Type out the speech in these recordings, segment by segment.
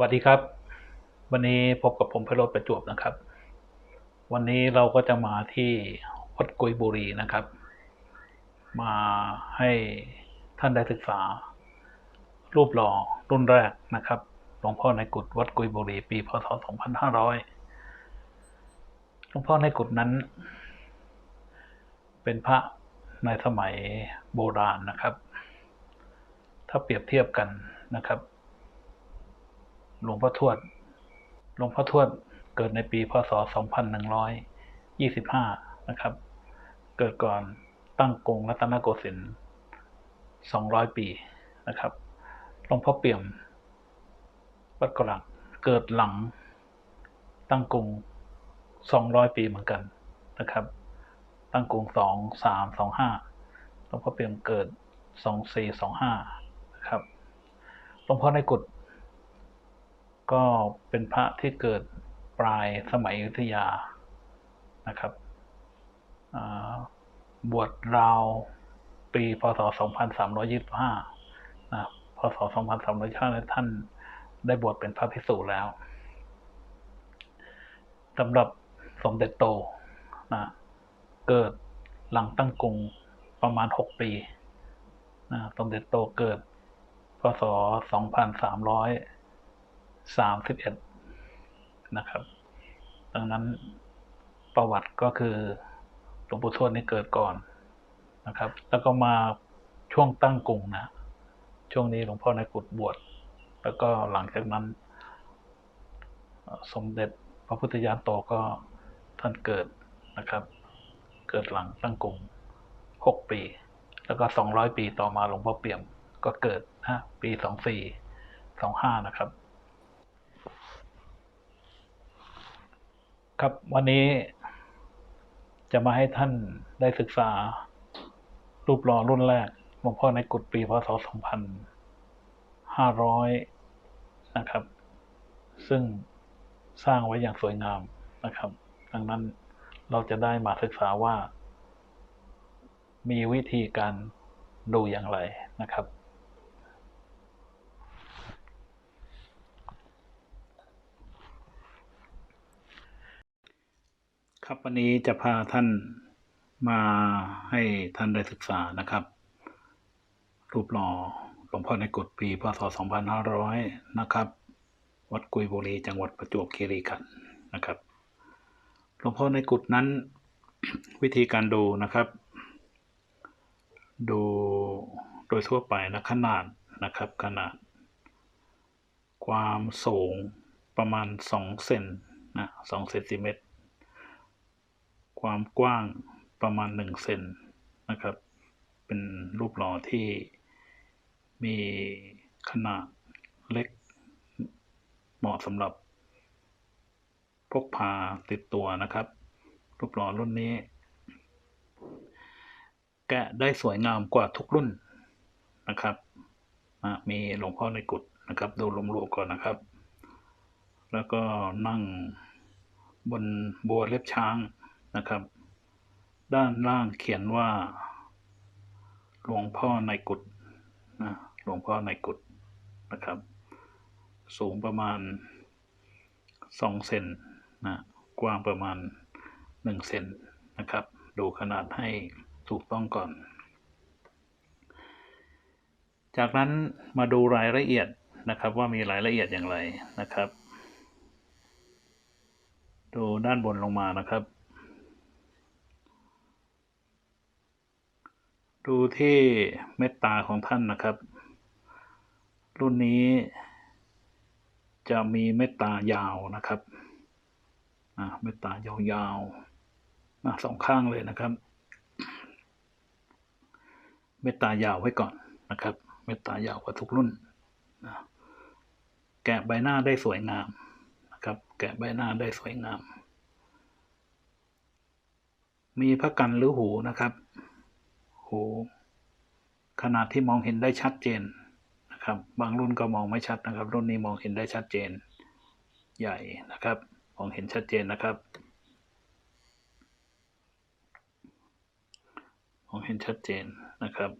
วัสดีครับ วันนี้พบกับผมไพโรจน์ประจวบนะครับ วันนี้เราก็จะมาที่วัดกุยบุรีนะครับ มาให้ท่านได้ศึกษา รูปหล่อรุ่นแรกนะครับหลวงพ่อในกุฏวัดกุยบุรี ปีพศ 2500 หลวงพ่อในกุฏนั้น เป็นพระในสมัยโบราณนะครับ ถ้าเปรียบเทียบกันนะครับ หลวงพ่อทวด หลวงพ่อทวดเกิดในปีพศ 2125 นะครับ เกิดก่อนตั้งกรุงรัตนโกสินทร์ 200 ปีนะครับ หลวงพ่อเปี่ยม วัดกลักเกิดหลังตั้งกรุง 200 ปีเหมือนกันนะครับ ตั้งกรุง 2325 หลวงพ่อเปี่ยมเกิด 2425 นะครับ หลวงพ่อในกุฏ ก็เป็นพระที่เกิดปลายสมัยอยุธยานะครับบวชราวปีพศ 2325นะพศ 2325ท่านได้บวชเป็นพระภิกษุแล้วสำหรับสมเด็จโตนะเกิดหลังตั้งกรุงประมาณ 6 ปีนะสมเด็จโตเกิด พศ 2300 สามสิบเอ็ดนะครับ ดังนั้นประวัติก็คือหลวงปู่ทวดนี่เกิดก่อนนะครับ แล้วก็มาช่วงตั้งกรุงนะ ช่วงนี้หลวงพ่อในกุฏบวช แล้วก็หลังจากนั้น สมเด็จพระพุทธญาณโตก็ท่านเกิดนะครับ เกิดหลังตั้งกรุงหกปี แล้วก็สองร้อยปีต่อมาหลวงพ่อเปี่ยมก็เกิดนะปีสองสี่สองห้านะครับ ครับวันนี้จะมาให้ท่านได้ศึกษา รูปหล่อรุ่นแรกหลวงพ่อในกุฏปีพศ 2500 นะครับ ซึ่งสร้างไว้อย่างสวยงามนะครับ ดังนั้นเราจะได้มาศึกษาว่า มีวิธีการดูอย่างไรนะครับ ครับวันนี้จะพาท่านมาให้ท่านได้ศึกษานะครับ รูปหล่อหลวงพ่อในกุฏปีพศ 2500 นะครับ วัดกุยบุรีจังหวัดประจวบคีรีขันธ์นะครับ หลวงพ่อในกุฏนั้น วิธีการดูนะครับ ดูโดยทั่วไปนะขนาดนะครับ ขนาด ความสูงประมาณ 2 เซนนะ2เซนติเมตร ความกว้างประมาณ1เซนนะครับ เป็นรูปหล่อที่มีขนาดเล็ก เหมาะสำหรับ พกพาติดตัวนะครับ รูปหล่อรุ่นนี้ แกะได้สวยงามกว่าทุกรุ่นนะครับมีหลวงพ่อในกุฏนะครับ ดูรวมๆก่อนนะครับ แล้วก็นั่งบนบัวเล็บช้าง นะครับ ด้านล่างเขียนว่า หลวงพ่อในกุฏนะหลวงพ่อในกุฏนะครับ สูงประมาณสองเซนนะกว้างประมาณหนึ่งเซนนะครับ ดูขนาดให้ถูกต้องก่อน จากนั้นมาดูรายละเอียดนะครับว่ามีรายละเอียดอย่างไรนะครับ ดูด้านบนลงมานะครับ ดูที่เม็ดตาของท่านนะครับ รุ่นนี้จะมีเม็ดตายาวนะครับเม็ดตายาวๆสองข้างเลยนะครับ เม็ดตายาวไว้ก่อนนะครับ เม็ดตายาวกว่าทุกรุ่นนะแกะใบหน้าได้สวยงามนะครับ แกะใบหน้าได้สวยงาม มีพระกันหรือหูนะครับ ขนาดที่มองเห็นได้ชัดเจนนะครับ บางรุ่นก็มองไม่ชัดนะครับ รุ่นนี้มองเห็นได้ชัดเจนใหญ่นะครับ มองเห็นชัดเจนนะครับ มองเห็นชัดเจนนะครับ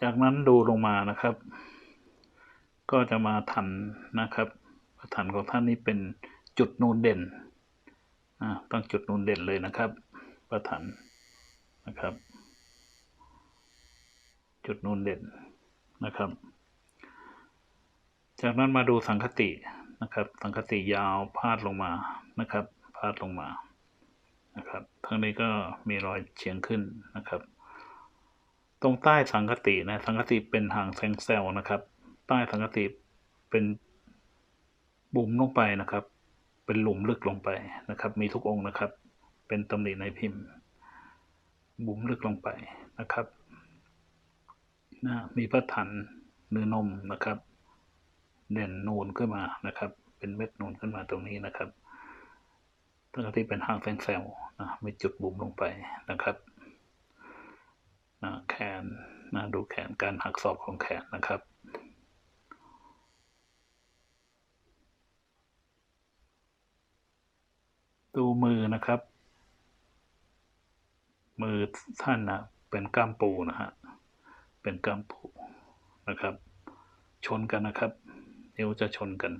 จากนั้นดูลงมานะครับ ก็จะมาทันนะครับฐานของท่านนี้เป็นจุดนูนเด่น ต้องจุดนูนเด่นเลยนะครับ ประฐาน นะครับ จุดนูนเด่นนะครับ จากนั้นมาดูสังคตินะครับ สังคติยาวพาดลงมานะครับ พาดลงมานะครับทางนี้ก็มีรอยเฉียงขึ้นนะครับ ตรงใต้สังคตินะสังคติเป็นหางแซงเซลนะครับ ใต้สังคติเป็นบุ๋มลงไปนะครับ เป็นหลุมลึกลงไปนะครับ มีทุกองค์นะครับ เป็นตำหนิในพิมพ์ บุ๋มลึกลงไปนะครับนะมีพระถันเนื้อนมนะครับ เด่นนูนขึ้นมานะครับ เป็นเม็ดนูนขึ้นมาตรงนี้นะครับตั้งที่เป็นหางแซงเซลนะมีจุดบุ๋มลงไปนะครับนะแขนนะดูแขนการหักศอกของแขนนะครับดูมือนะครับ มือท่านนะเป็นกล้ามปูนะฮะเป็นกล้ามปูนะครับ ชนกันนะครับ นิ้วจะชนกัน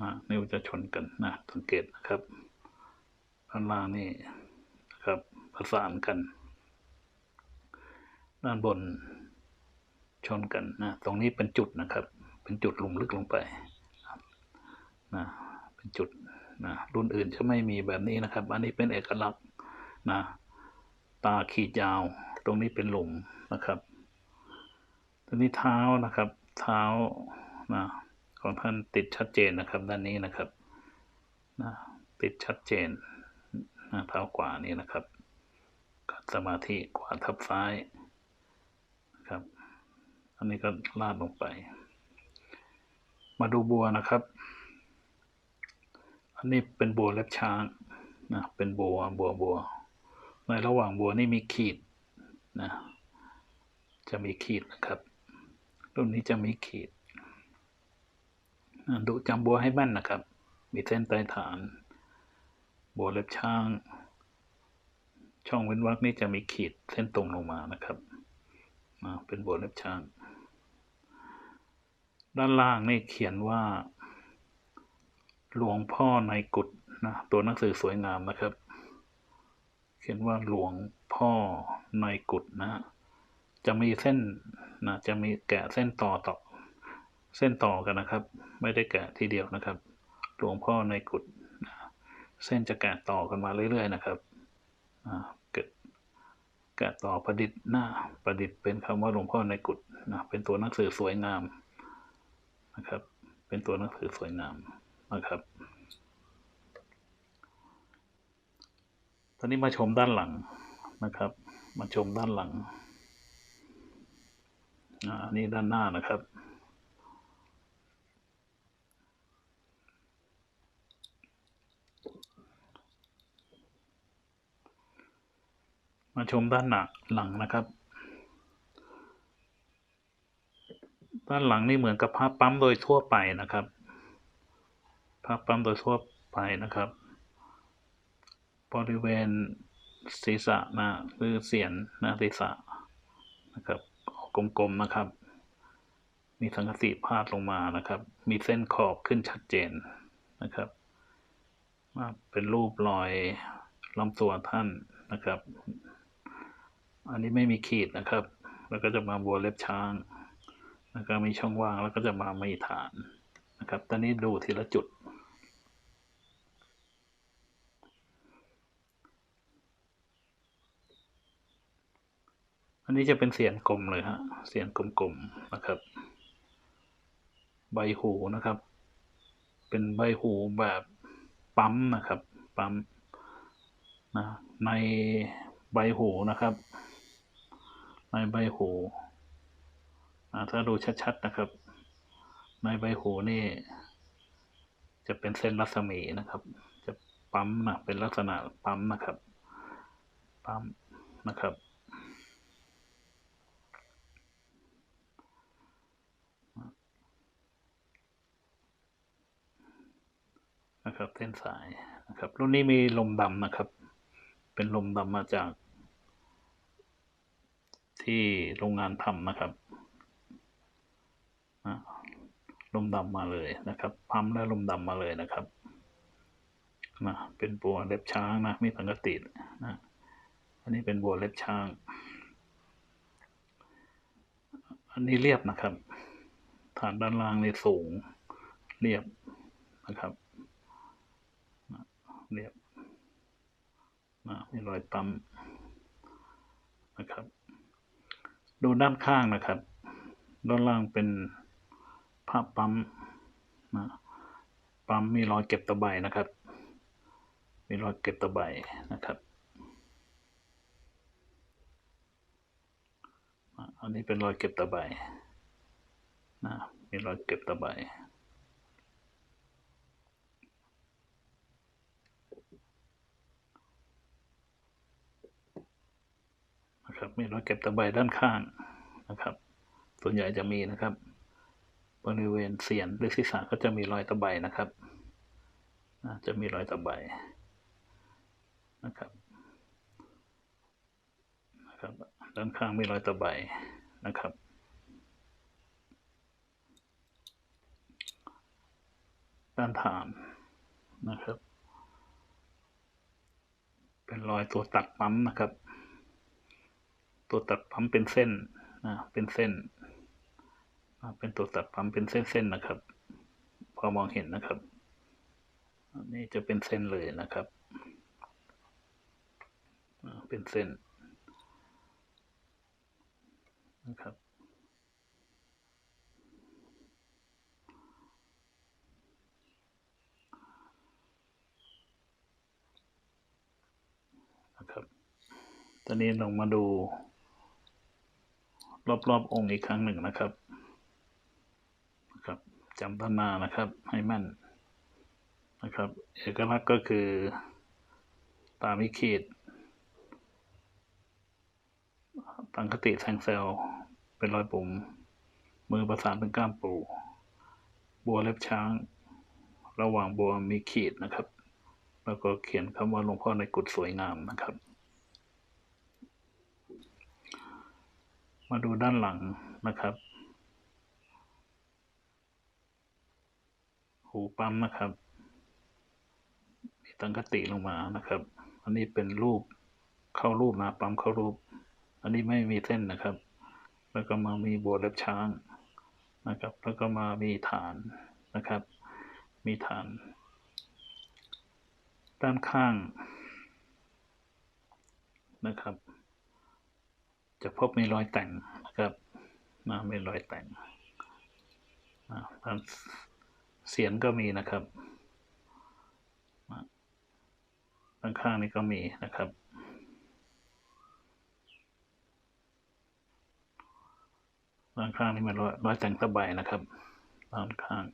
นะนิ้วจะชนกันนะสังเกตนะครับด้านล่างนี่นะครับประสานกัน ด้านบนชนกันนะตรงนี้เป็นจุดนะครับ เป็นจุดลุมลึกลงไปนะเป็นจุดนะรุ่นอื่นจะไม่มีแบบนี้นะครับ อันนี้เป็นเอกลักษณ์นะ ตาขีดยาว ตรงนี้เป็นหลุมนะครับตรงนี้เท้านะครับ เท้านะของท่านติดชัดเจนนะครับ ด้านนี้นะครับนะติดชัดเจนนะเท้าขวานี่นะครับกัดสมาธิขวาทับซ้ายนะครับ อันนี้ก็ลาดลงไป มาดูบัวนะครับ อันนี้เป็นบัวเล็บช้างนะเป็นบัวบัวบัว ในระหว่างบัวนี่มีขีดนะจะมีขีดนะครับ รุ่นนี้จะมีขีดนดูจำบัวให้แม่นนะครับ มีเส้นใต้ฐาน บัวเล็บช้าง ช่องเว้นวรรคนี่จะมีขีดเส้นตรงลงมานะครับนะเป็นบัวเล็บช้าง ด้านล่างนี่เขียนว่า หลวงพ่อในกุฏนะตัวหนังสือสวยงามนะครับ เขียนว่าหลวงพ่อในกุฏนะ จะมีเส้นนะจะมีแกะเส้นต่อต่อ เส้นต่อกันนะครับ ไม่ได้แกะทีเดียวนะครับ หลวงพ่อในกุฏนะเส้นจะแกะต่อกันมาเรื่อย ๆ นะครับเกิดแกะต่อประดิษฐ์หน้าประดิษฐ์เป็นคำว่าหลวงพ่อในกุฏนะเป็นตัวหนังสือสวยงามนะครับ เป็นตัวหนังสือสวยงามนะครับ ต อนนี้มาชมด้านหลังนะครับ มาชมด้านหลังอันนี้ด้านหน้านะครับ มาชมด้านหนักหลังนะครับ ด้านหลังนี่เหมือนกับภาพปั๊มโดยทั่วไปนะครับภาพปั๊มโดยทั่วไปนะครับ บริเวณศีรษะนะหรือเสียนนะศีรษะนะครับกลมๆนะครับ มีสังกติพาดลงมานะครับ มีเส้นขอบขึ้นชัดเจนนะครับมาเป็นรูปรอยลำตัวท่านนะครับ อันนี้ไม่มีขีดนะครับ แล้วก็จะมาบัวเล็บช้าง แล้วก็มีช่องว่างแล้วก็จะมาไม่ฐานนะครับ ตอนนี้ดูทีละจุด นนี้จะเป็นเสียงกลมเลยฮะ เสียงกลมๆนะครับ ใบหูนะครับ เป็นใบหูแบบปั๊มนะครับ ปั๊มนะในใบหูนะครับ ในใบหูถ้าดูชัดๆนะครับ ในใบหูนี่ จะเป็นเส้นรัศมีนะครับ จะปั๊มนะเป็นลักษณะปั๊มนะครับ ปั๊มนะครับ นะครับเส้นสายนะครับ รุ่นนี้มีลมดำนะครับ เป็นลมดำมาจาก ที่โรงงานทำนะครับลมดำมาเลยนะครับปั๊มและลมดำมาเลยนะครับนะเป็นบัวเล็บช้างนะมีสังกตินะอันนี้เป็นบัวเล็บช้าง อันนี้เรียบนะครับ ฐานด้านล่างนี่สูงเรียบนะครับ เรียบนะมีรอยปั๊มนะครับ ดูด้านข้างนะครับ ด้านล่างเป็นผ้าปั๊มนะปั๊มมีรอยเก็บตะไบนะครับ มีรอยเก็บตะไบนะครับอันนี้เป็นรอยเก็บตะไบนะมีรอยเก็บตะไบ นะครับ มีรอยเก็บตะไบด้านข้างนะครับ ส่วนใหญ่จะมีนะครับ บริเวณเสียนหรือศีรษะก็จะมีรอยตะไบนะครับจะมีรอยตะไบนะครับนะครับ ด้านข้างมีรอยตะไบนะครับด้านฐานนะครับ เป็นรอยตัวตัดปั๊มนะครับ ตัวตัดปั๊มเป็นเส้นนะเป็นเส้นเป็นตัวตัดปั๊มเป็นเส้นๆนะครับ พอมองเห็นนะครับอันนี้จะเป็นเส้นเลยนะครับ เป็นเส้นนะครับนะครับ ตอนนี้ลองมาดู รอบๆองค์อีกครั้งหนึ่งนะครับนะครับจำต้นหน้านะครับให้แม่นนะครับ เอกลักษณ์ก็คือตามิขีดตังคติแทงเซลเป็นรอยปุ่ม มือประสานเป็นก้ามปู บัวเล็บช้าง ระหว่างบัวมีขีดนะครับ แล้วก็เขียนคำว่าหลวงพ่อในกุฏสวยงามนะครับ มาดูด้านหลังนะครับหูปั๊มนะครับ มีตังคติลงมานะครับ อันนี้เป็นรูปเข้ารูปนะปั๊มเข้ารูป อันนี้ไม่มีเส้นนะครับ แล้วก็มามีบัวเล็บช้างนะครับ แล้วก็มามีฐานนะครับ มีฐาน ด้านข้างนะครับ จะพบมีรอยแต่งนะครับนะมีรอยแต่งนะด้านเสียนก็มีนะครับนะด้านข้างนี้ก็มีนะครับด้านข้างนี่มันรอยรอยแต่งตะไบนะครับด้านข้าง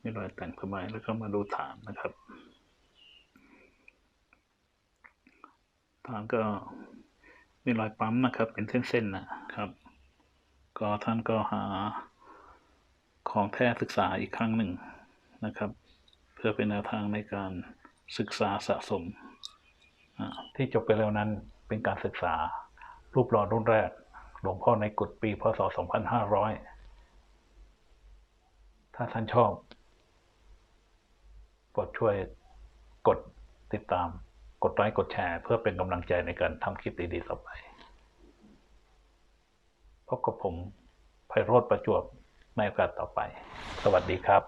มีรอยแต่งตะไบแล้วก็มาดูฐานนะครับฐานก็ มีรอยปั๊มนะครับ เป็นเส้นๆนะครับ ก็ท่านก็หาของแท้ศึกษาอีกครั้งหนึ่งนะครับ เพื่อเป็นแนวทางในการศึกษาสะสม ที่จบไปแล้วนั้นเป็นการศึกษารูปหล่อรุ่นแรก หลวงพ่อในกุฏปีพศ 2500 ถ้าท่านชอบโปรดช่วยกดติดตาม กดไลค์กดแชร์ เพื่อเป็นกำลังใจในการทำคลิปดีๆต่อไปพบกับผมไพโรธประจวบในโอกาสต่อไป สวัสดีครับ